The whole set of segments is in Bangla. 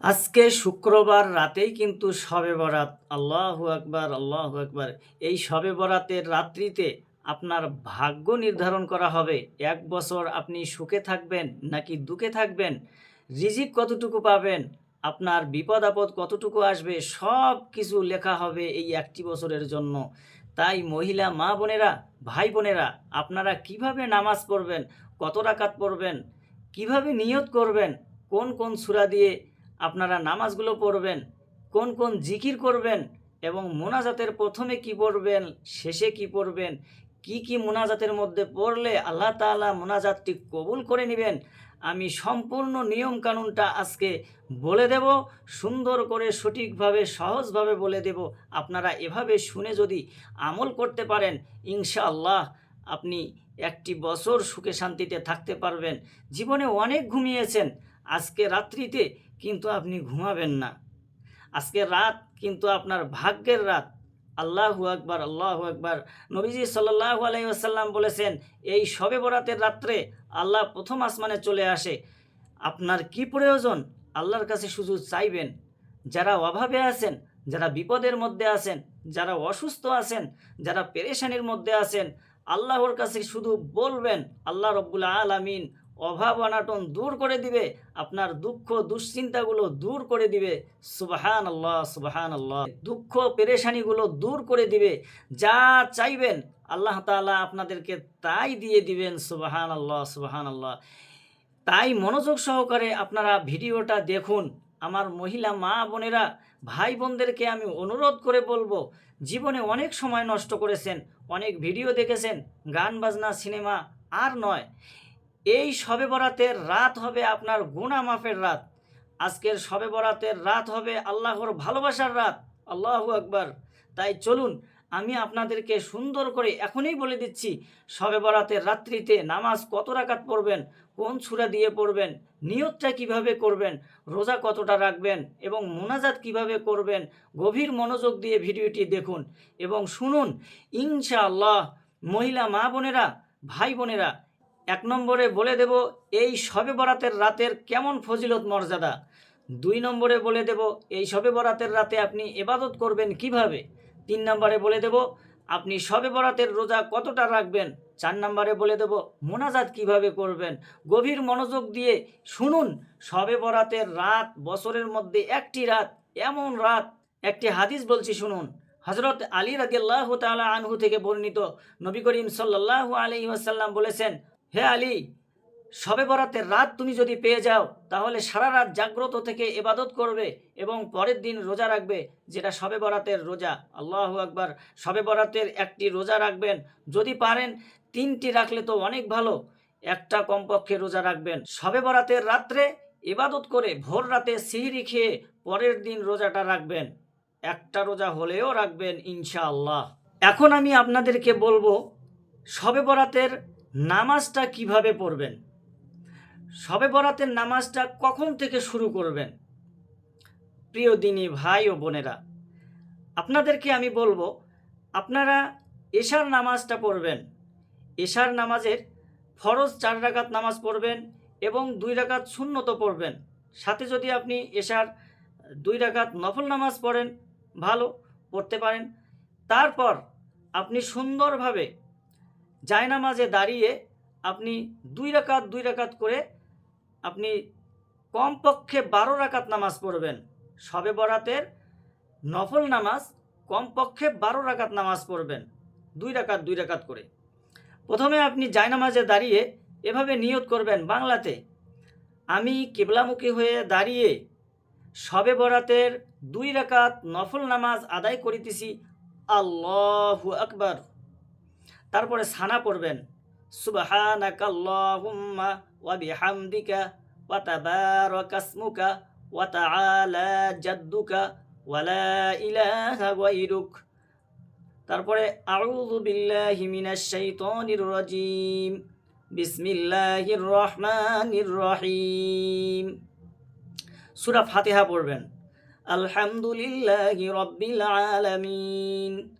আজকে শুক্রবার রাতেই কিন্তু শবে বরাত। আল্লাহ আকবার আল্লাহ আকবার। এই শবে বরাতের রাত্রিতে আপনার ভাগ্য নির্ধারণ করা হবে। এক বছর আপনি সুখে থাকবেন নাকি দুঃখে থাকবেন? রিজিক কতটুকু পাবেন? আপনার বিপদ আপদ কতটুকু আসবে? সব কিছু লেখা হবে এই একটি বছরের জন্য। তাই মহিলা, মা বোনেরা, ভাই বোনেরা, আপনারা কীভাবে নামাজ পড়বেন, কত রাকাত পড়বেন, কীভাবে নিয়ত করবেন, কোন কোন সূরা দিয়ে আপনারা নামাজগুলো পড়বেন, কোন কোন জিকির করবেন এবং মোনাজাতের প্রথমে কি পড়বেন, শেষে কি পড়বেন, কি কি মোনাজাতের মধ্যে পড়লে আল্লাহ তাআলা মোনাজাতটি কবুল করে নেবেন, আমি সম্পূর্ণ নিয়ম কানুনটা আজকে বলে দেব, সুন্দর করে সঠিকভাবে, সহজভাবে বলে দেব। আপনারা এভাবে শুনে যদি আমল করতে পারেন, ইনশাআল্লাহ আপনি একটি বছর সুখে শান্তিতে থাকতে পারবেন। জীবনে অনেক ঘুমিয়েছেন, আজকে রাত্রিতে কিন্তু আপনি ঘুমাবেন না। আজকে রাত কিন্তু আপনার ভাগ্যের রাত। আল্লাহু আকবার আল্লাহু আকবার। নবীজি সাল্লাল্লাহু আলাইহি ওয়াসাল্লাম বলেছেন, এই শবে বরাতের রাত্রে আল্লাহ প্রথম আসমানে চলে আসে। আপনার কি প্রয়োজন? আল্লাহর কাছে শুধু চাইবেন। যারা অভাবে আছেন, যারা বিপদের মধ্যে আছেন, যারা অসুস্থ আছেন, যারা পেরেশানির মধ্যে আছেন, আল্লাহর কাছে শুধু বলবেন, আল্লাহ রব্বুল আলামিন অভাব অনাটন দূর করে দিবে, আপনার দুঃখ, দুশ্চিন্তাগুলো দূর করে দিবে। সুবাহান আল্লাহ সুবাহান আল্লাহ দুঃখ, পেরেশানিগুলো দূর করে দিবে। যা চাইবেন, আল্লাহ তাআলা আপনাদেরকে তাই দিয়ে দিবেন সুবাহান আল্লাহ সুবাহান আল্লাহ তাই মনোযোগ সহকারে আপনারা ভিডিওটা দেখুন। আমার মহিলা মা বোনেরা, ভাই বোনদেরকে আমি অনুরোধ করে বলব, জীবনে অনেক সময় নষ্ট করেছেন, অনেক ভিডিও দেখেছেন, গান, বাজনা, সিনেমা আর নয়। এই শবে বরাতের রাত হবে আপনার গুণা মাফের রাত। আজকের শবে বরাতের রাত হবে আল্লাহর ভালোবাসার রাত। আল্লাহু আকবার। তাই চলুন, আমি আপনাদেরকে সুন্দর করে এখনই বলে দিচ্ছি শবে বরাতের রাত্রিতে নামাজ কত রাকাত পড়বেন, কোন ছুরা দিয়ে পড়বেন, নিয়তটা কীভাবে করবেন, রোজা কতটা রাখবেন এবং মোনাজাত কীভাবে করবেন, গভীর মনোযোগ দিয়ে ভিডিওটি দেখুন এবং শুনুন। ইনশাআল্লাহ মহিলা মা বোনেরা, ভাই বোনেরা এক নম্বরে বলে দেব, এই শবে বরাতের রাতের কেমন ফজিলত মর্যাদা? দুই নম্বরে বলে দেব, এই শবে বরাতের রাতে আপনি এবাদত করবেন কীভাবে? তিন নম্বরে বলে দেব, আপনি শবে বরাতের রোজা কতটা রাখবেন? চার নম্বরে বলে দেব, মোনাজাত কীভাবে করবেন? গভীর মনোযোগ দিয়ে শুনুন শবে বরাতের রাত বছরের মধ্যে একটি রাত, এমন রাত। একটি হাদিস বলছি, শুনুন। হজরত আলী রাদিয়াল্লাহ তাআলা আনহু থেকে বর্ণিত নবী করিম সাল্লাল্লাহু আলাইহি ওয়াসাল্লাম বলেছেন হে আলী শবে বরাতের রাত তুমি যদি পেয়ে যাও, তাহলে সারা রাত জাগ্রত থেকে এবাদত করবে এবং পরের দিন রোজা রাখবে, যেটা শবে বরাতের রোজা। আল্লাহ আকবার শবে বরাতের একটি রোজা রাখবেন। যদি পারেন, তিনটি রাখলে তো অনেক ভালো। একটা কমপক্ষে রোজা রাখবেন। শবে বরাতের রাত্রে এবাদত করে ভোর রাতে সিহিরি খেয়ে পরের দিন রোজাটা রাখবেন। একটা রোজা হলেও রাখবেন ইনশাআল্লাহ। এখন আমি আপনাদেরকে বলব শবে বরাতের নামাজটা কীভাবে পড়বেন? শবে বরাতের নামাজটা কখন থেকে শুরু করবেন? প্রিয় দিনী ভাই ও বোনেরা, আপনাদেরকে আমি বলব, আপনারা এশার নামাজটা পড়বেন। এশার নামাজের ফরজ চার রাকাত নামাজ পড়বেন এবং দুই রাকাত শূন্যত পড়বেন। সাথে যদি আপনি এশার দুই রাকাত নফল নামাজ পড়েন, ভালো, পড়তে পারেন। তারপর আপনি সুন্দরভাবে জায়নামাজে দাঁড়িয়ে আপনি দুই রাকাত দুই রাকাত করে আপনি কমপক্ষে বারো রাকাত নামাজ পড়বেন। শবে বরাতের নফল নামাজ কমপক্ষে বারো রাকাত নামাজ পড়বেন। দুই রাকাত দুই রাকাত করে। প্রথমে আপনি জায়নামাজে দাঁড়িয়ে এভাবে নিয়ত করবেন বাংলাতে, আমি কেবলামুখী হয়ে দাঁড়িয়ে শবে বরাতের দুই রাকাত নফল নামাজ আদায় করিতেছি। আল্লাহু আকবার। তারপরে সানা পড়বেন সুবহানাকা আল্লাহুম্মা ওয়া বিহামদিকা ওয়া তাবারাকা ইসমুকা ওয়া তাআলা জাদ্দুকা ওয়া লা ইলাহা গায়রুক। তারপরে, আউযু বিল্লাহি মিনাশ শাইতানির রাজিম, বিসমিল্লাহির রহমানির রহিম। সূরা ফাতিহা পড়বেন, আলহামদুলিল্লাহি রাব্বিল আলামিন।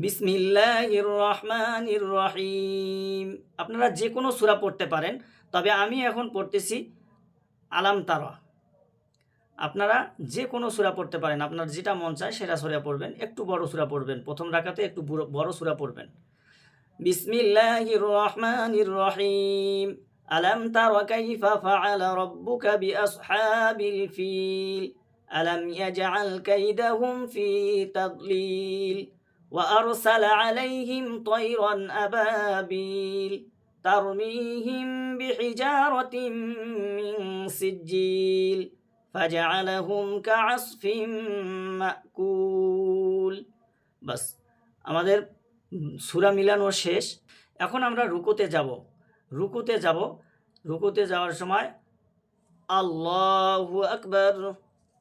বিসমিল্লাহির রহমানির রহিম আপনারা যে কোনো সূরা পড়তে পারেন, তবে আমি এখন পড়তেছি আলাম তারা। আপনারা যে কোনো সূরা পড়তে পারেন, আপনার যেটা মন চায় সেটা সূরা পড়বেন, একটু বড় সূরা পড়বেন, প্রথম রাখাতে একটু বুড়ো- সূরা পড়বেন। বিসমিল্লাহির রহমানির রহিম আলাম তারা কাইফা ফাআলা রাব্বুকা বিআসহাবিল ফিল। আলাম ইয়াজআল কাইদাহুম ফি তাদলিল। وأرسل عليهم طيرا أبابيل ترميهم بحجارة من سجيل فجعلهم كعصف مأكول বাস আমাদের সুরা মিলানো শেষ এখন আমরা রুকুতে যাব রুকুতে যাব রুকুতে যাওয়ার সময় আল্লাহু আকবার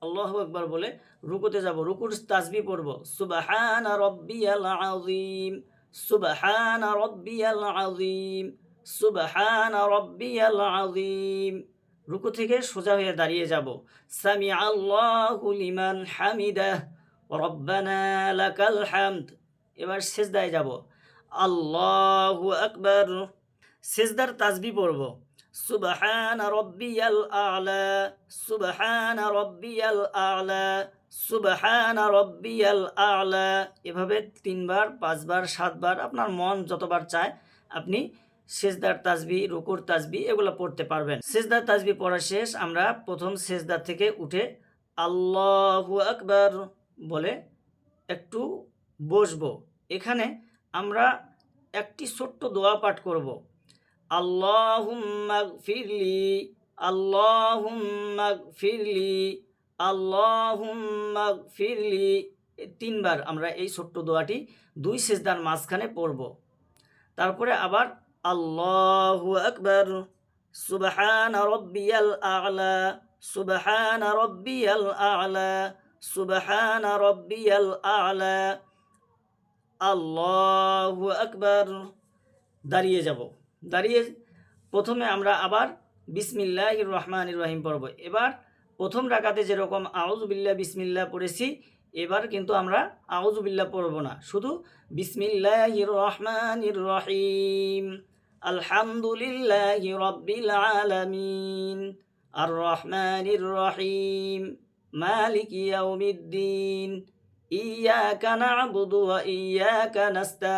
আল্লাহু আকবার বলে, রুকুতে যাব, রুকুর তাসবি পড়ব, সুবহান রব্বিয়াল আযীম, সুবহান রব্বিয়াল আযীম, সুবহান রব্বিয়াল আযীম। রুকু থেকে সোজা হয়ে দাঁড়িয়ে যাব। সামি আল্লাহু লিমান হামিদাহ, রব্বানা লাকাল হামদ। এবার সেজদায় যাব। আল্লাহু আকবার। সেজদার তাজবি পড়ব। সুবহান রব্বিয়াল আ'লা, সুবহান রব্বিয়াল আ'লা, সুবহান রব্বিয়াল আ'লা। এভাবে তিনবার, পাঁচবার, সাতবার আপনার মন যতবার চায় আপনি সেজদার তাসবি রুকুর তাসবি এগুলো পড়তে পারবেন। সেজদার তাসবি পড়া শেষ, আমরা প্রথম সেজদার থেকে উঠে আল্লাহু আকবার বলে একটু বসবো। এখানে আমরা একটি ছোট্ট দোয়া পাঠ করব। ফিরলি আল্লাহুম্মা ফিরলি তিনবার আমরা এই ছোট্ট দোয়াটি দুই সেজদার মাঝখানে পড়ব। তারপরে আবার আল্লাহু আকবার, সুবহান রব্বিয়াল আ'লা, সুবহান রব্বিয়াল আ'লা, সুবহান রব্বিয়াল আ'লা। আল্লাহু আকবার। দাঁড়িয়ে যাব। দাঁড়িয়ে প্রথমে আমরা আবার বিসমিল্লাহ রহমান রহিম পড়ব। এবার প্রথম রাকাতে যেরকম আউজবিল্লা বিসমিল্লা পড়েছি, এবার কিন্তু আমরা আউজবিল্লা পড়ব না। শুধু বিসমিল্লাহ রহমান রহিম। আলহামদুলিল্লাহ রব্বিল আলামিন। আর রহমান রহিম। মালিক ইয়াউমিদ্দিন। ইয়াকা কানা ওয়া ইয়া কানাস্তা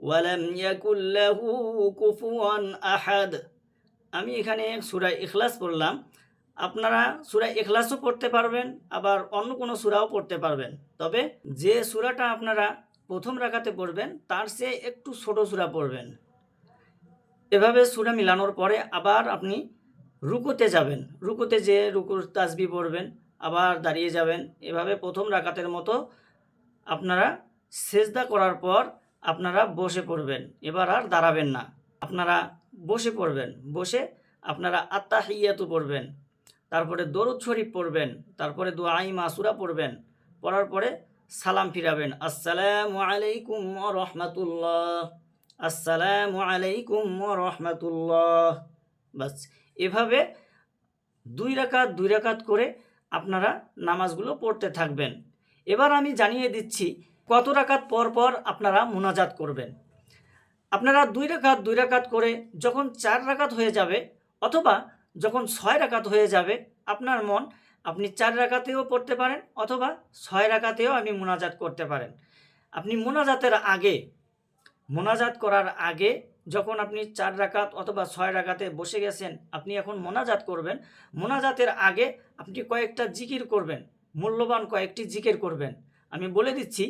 ওয়ালাম ইয়াকুল্লাহু কুফুয়ান আহাদ। আমি এখানে সুরা ইখলাস পড়লাম। আপনারা সুরা এখলাসও পড়তে পারবেন, আবার অন্য কোনো সুরাও পড়তে পারবেন। তবে যে সুরাটা আপনারা প্রথম রাখাতে পড়বেন, তার সে একটু ছোট সুরা পড়বেন। এভাবে সুরা মিলানোর পরে আবার আপনি রুকুতে যাবেন। রুকুতে যে রুকুর তাসবি পড়বেন, আবার দাঁড়িয়ে যাবেন। এভাবে প্রথম রাকাতের মতো আপনারা সেজদা করার পর আপনারা বসে পড়বেন। এবার আর দাঁড়াবেন না। আপনারা বসে পড়বেন। বসে আপনারা আত্মা আত্মাহিয়াতু পড়বেন। তারপরে দরুদ শরীফ পড়বেন। তারপরে দোয়াই মাসুরা পড়বেন। পড়ার পরে সালাম ফিরাবেন। আসসালামু আলাইকুম রাহমাতুল্লাহ। আসসালামু আলাইকুম রাহমাতুল্লাহ। বাস, এভাবে দুই রাকাত দুই রাকাত করে আপনারা নামাজগুলো পড়তে থাকবেন। এবার আমি জানিয়ে দিচ্ছি কত রাকাত পর পর আপনারা মোনাজাত করবেন? আপনারা দুই রাকাত দুই রাকাত করে যখন চার রাকাত হয়ে যাবে অথবা যখন ছয় রাকাত হয়ে যাবে, আপনার মন আপনি চার রাকাতেও পড়তে পারেন অথবা ছয় রাকাতেও আপনি মোনাজাত করতে পারেন। আপনি মোনাজাতের আগে, মোনাজাত করার আগে যখন আপনি চার রাকাত অথবা ছয় রাকাতে বসে গেছেন, আপনি এখন মোনাজাত করবেন। মোনাজাতের আগে আপনি কয়েকটা জিকির করবেন, মূল্যবান কয়েকটি জিকির করবেন। আমি বলে দিচ্ছি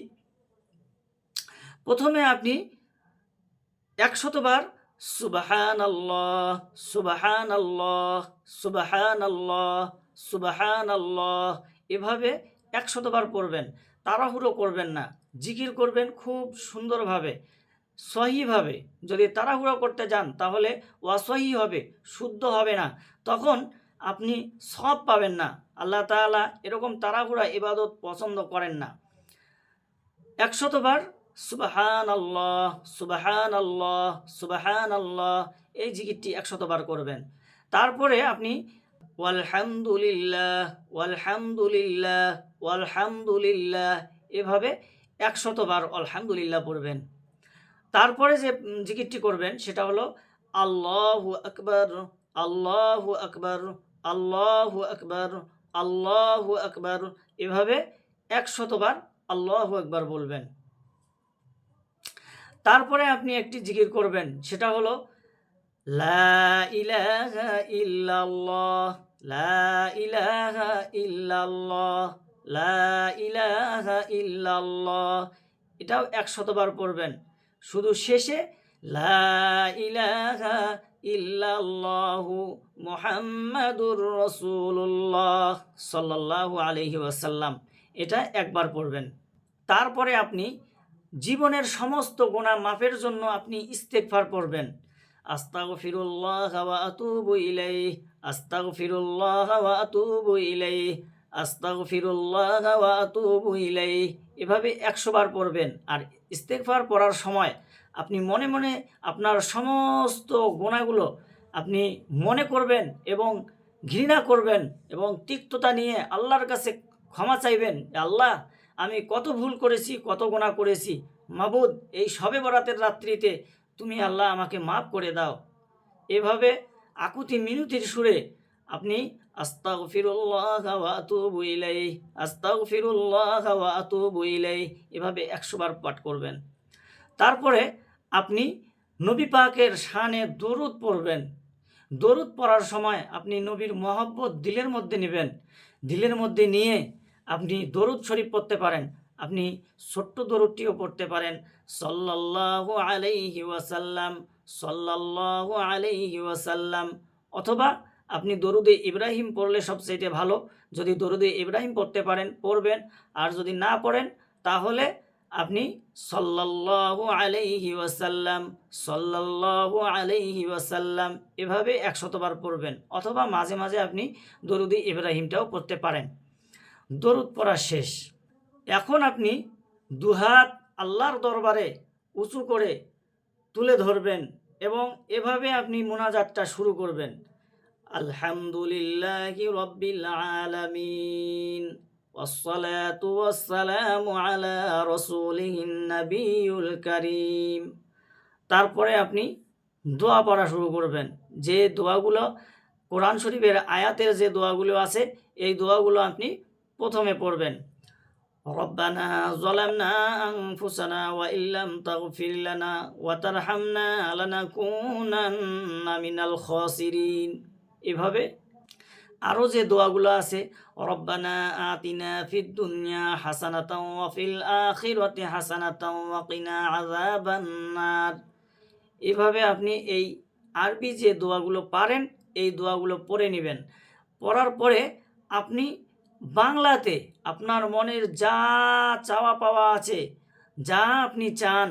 প্রথমে আপনি একশতবার সুবাহান আল্লাহ সুবাহান আল্লাহ সুবাহান আল্লাহ সুবাহান আল্লাহ এভাবে একশতবার পড়বেন। তাড়াহুড়ো করবেন না। জিকির করবেন খুব সুন্দরভাবে, সহিভাবে। যদি তাড়াহুড়ো করতে যান তাহলে অসহি হবে, শুদ্ধ হবে না। তখন আপনি সব পাবেন না। আল্লাহ তাআলা এরকম তাড়াহুড়া ইবাদত পছন্দ করেন না। একশতবার সুবাহান আল্লাহ সুবাহান আল্লাহ সুবাহান আল্লাহ এই জিকিরটি একশতবার করবেন। তারপরে আপনি ওয়ালহামদুলিল্লাহ ওয়ালহামদুলিল্লাহ ওয়ালহামদুলিল্লাহ এভাবে একশতবার আলহামদুলিল্লাহ পড়বেন। তারপরে যে জিকিরটি করবেন সেটা হলো আল্লাহু আকবার আল্লাহু আকবার আল্লাহু আকবার আল্লাহু আকবার। এভাবে একশতবার আল্লাহু আকবার বলবেন। তারপরে আপনি একটি জিকির করবেন, সেটা হলো, লা ইলাহা ইল্লাল্লাহ, লা লা এটাও পড়বেন। শুধু শেষে, লা ইলাহা ইল্লাল্লাহু মুহাম্মাদুর রাসূলুল্লাহ সাল্লাল্লাহু আলাইহি ওয়াসাল্লাম। এটা একবার পড়বেন। তারপরে আপনি জীবনের সমস্ত গোনা মাফের জন্য আপনি ইস্তেগফার পড়বেন আস্তাগফিরুল্লাহ ওয়া আতুবু ইলাইহি, আস্তাগফিরুল্লাহ ওয়া আতুবু ইলাইহি, আস্তাগফিরুল্লাহ ওয়া আতুবু ইলাইহি। এভাবে একশো বার পড়বেন। আর ইস্তেগফার পড়ার সময় আপনি মনে মনে আপনার সমস্ত গোনাগুলো আপনি মনে করবেন এবং ঘৃণা করবেন এবং তিক্ততা নিয়ে আল্লাহর কাছে ক্ষমা চাইবেন। আল্লাহ আমি কত ভুল করেছি, কত গোনা করেছি। মাবুদ, এই সবে বরাতের রাত্রিতে তুমি আল্লাহ আমাকে মাফ করে দাও। এভাবে আকুতি মিনতির সুরে আপনি এভাবে 100 বার পাঠ করবেন। তারপরে আপনি নবী পাকের শানে দরুদ পড়বেন। দরুদ পড়ার সময় আপনি নবীর মহব্বত দিলের মধ্যে নেবেন। দিলের মধ্যে নিয়ে আপনি দরুদ শরীফ পড়তে পারেন, আপনি ছোট্ট দরুদটিও পড়তে পারেন। সল্লাল্লাহু আলাইহি ওয়াসাল্লাম, সল্লাল্লাহু আলাইহি ওয়াসাল্লাম। অথবা আপনি দরুদে ইব্রাহিম পড়লে সবচেয়ে ভালো, যদি দরুদে ইব্রাহিম পড়তে পারেন, পড়বেন। আর যদি না পড়েন, তাহলে আপনি সল্লাল্লাহু আলাইহি ওয়াসাল্লাম, সল্লাল্লাহু আলাইহি ওয়াসাল্লাম এভাবে একশতবার পড়বেন। অথবা মাঝে মাঝে আপনি দরুদি ইব্রাহিমটাও পড়তে পারেন। দরুদ পড়া শেষ এখন আপনি দুহাত আল্লাহর দরবারে উঁচু করে তুলে ধরবেন এবং এভাবে আপনি মোনাজাতটা শুরু করবেন আলহামদুলিল্লাহ রব্বিল আলামিন والصلاة والسلام على رسوله النبي الكريم তারপরে আপনি দোয়া পড়া শুরু করবেন যে দোয়াগুলো কোরআন শরীফের আয়াতের যে দোয়াগুলো আছে এই দোয়াগুলো আপনি প্রথমে পড়বেন ربنا ظلمنا أنفسنا وإن لم تغفر لنا وترحمنا لنكونن من الخاسرين এভাবে আরও যে দোয়াগুলো আছে রব্বানা আতিনা ফিদ দুনিয়া হাসানাতাও ওয়া ফিল আখিরাতি হাসানাতাও ওয়া কিনা আযাবান নার এভাবে আপনি এই আরবি যে দোয়াগুলো পারেন এই দোয়াগুলো পড়ে নেবেন পড়ার পরে আপনি বাংলাতে আপনার মনের যা চাওয়া পাওয়া আছে, যা আপনি চান,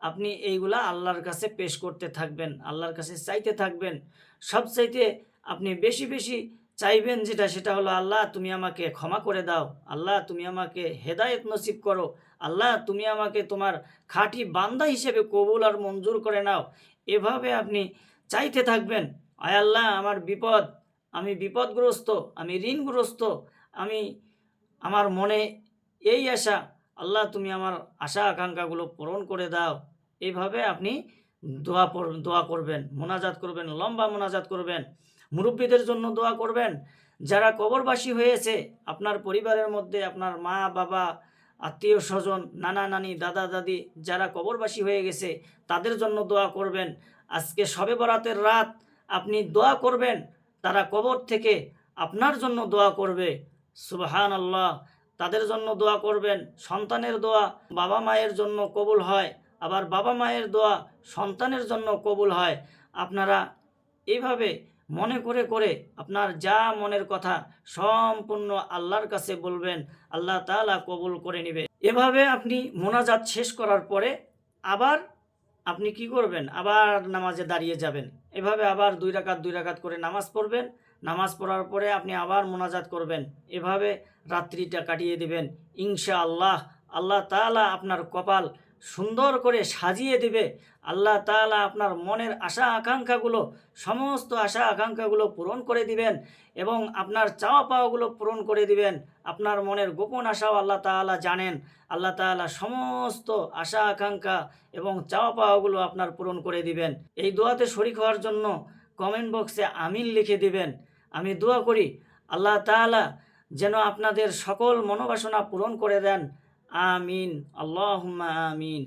আপনি এইগুলা আল্লাহর কাছে পেশ করতে থাকবেন, আল্লাহর কাছে চাইতে থাকবেন। সব চাইতে আপনি বেশি বেশি চাইবেন যেটা, সেটা হলো, আল্লাহ, তুমি আমাকে ক্ষমা করে দাও। আল্লাহ, তুমি আমাকে হেদায়েত নসিব করো। আল্লাহ, তুমি আমাকে তোমার খাঁটি বান্দা হিসেবে কবুল আর মঞ্জুর করে নাও। এভাবে আপনি চাইতে থাকবেন। আয় আল্লাহ, আমার বিপদ, আমি বিপদগ্রস্ত, আমি ঋণগ্রস্ত আমি আমার মনে এই আশা, আল্লাহ তুমি আমার আশা আকাঙ্ক্ষাগুলো পূরণ করে দাও। এইভাবে আপনি দোয়া দোয়া করবেন, মোনাজাত করবেন, লম্বা মোনাজাত করবেন, মুরব্বীদের জন্য দোয়া করবেন। যারা কবরবাসী হয়েছে, আপনার পরিবারের মধ্যে আপনার মা, বাবা, আত্মীয় স্বজন, নানা নানি, দাদা, দাদি যারা কবরবাসী হয়ে গেছে, তাদের জন্য দোয়া করবেন। আজকে সবে বরাতের রাত আপনি দোয়া করবেন, তারা কবর থেকে আপনার জন্য দোয়া করবে। সুবহান আল্লাহ তাদের জন্য দোয়া করবেন। সন্তানের দোয়া বাবা মায়ের জন্য কবুল হয়, আবার বাবা মায়ের দোয়া সন্তানের জন্য কবুল হয়। আপনারা এইভাবে মনে করে করে আপনার যা মনের কথা সম্পূর্ণ আল্লাহর কাছে বলবেন, আল্লাহ তাআলা কবুল করে নেবে। এভাবে আপনি মোনাজাত শেষ করার পরে আবার আপনি কি করবেন? আবার নামাজে দাঁড়িয়ে যাবেন। এভাবে আবার দুই রাকাত দুই রাকাত করে নামাজ পড়বেন। নামাজ পড়ার পরে আপনি আবার মোনাজাত করবেন। এভাবে রাত্রিটা কাটিয়ে দিবেন। ইনশা আল্লাহ আল্লাহ তাআলা আপনার কপাল সুন্দর করে সাজিয়ে দিবে। আল্লাহ তাআলা আপনার মনের আশা আকাঙ্ক্ষাগুলো, সমস্ত আশা আকাঙ্ক্ষাগুলো পূরণ করে দিবেন এবং আপনার চাওয়া পাওয়াগুলো পূরণ করে দিবেন। আপনার মনের গোপন আশাও আল্লাহ তাআলা জানেন। আল্লাহ তাআলা সমস্ত আশা আকাঙ্ক্ষা এবং চাওয়া পাওয়াগুলো আপনার পূরণ করে দিবেন। এই দোয়াতে শরিক হওয়ার জন্য কমেন্ট বক্সে আমিন লিখে দিবেন। আমি দোয়া করি, আল্লাহ তালা যেন আপনাদের সকল মনোবাসনা পূরণ করে দেন। আমিন। আল্লাহ আমিন।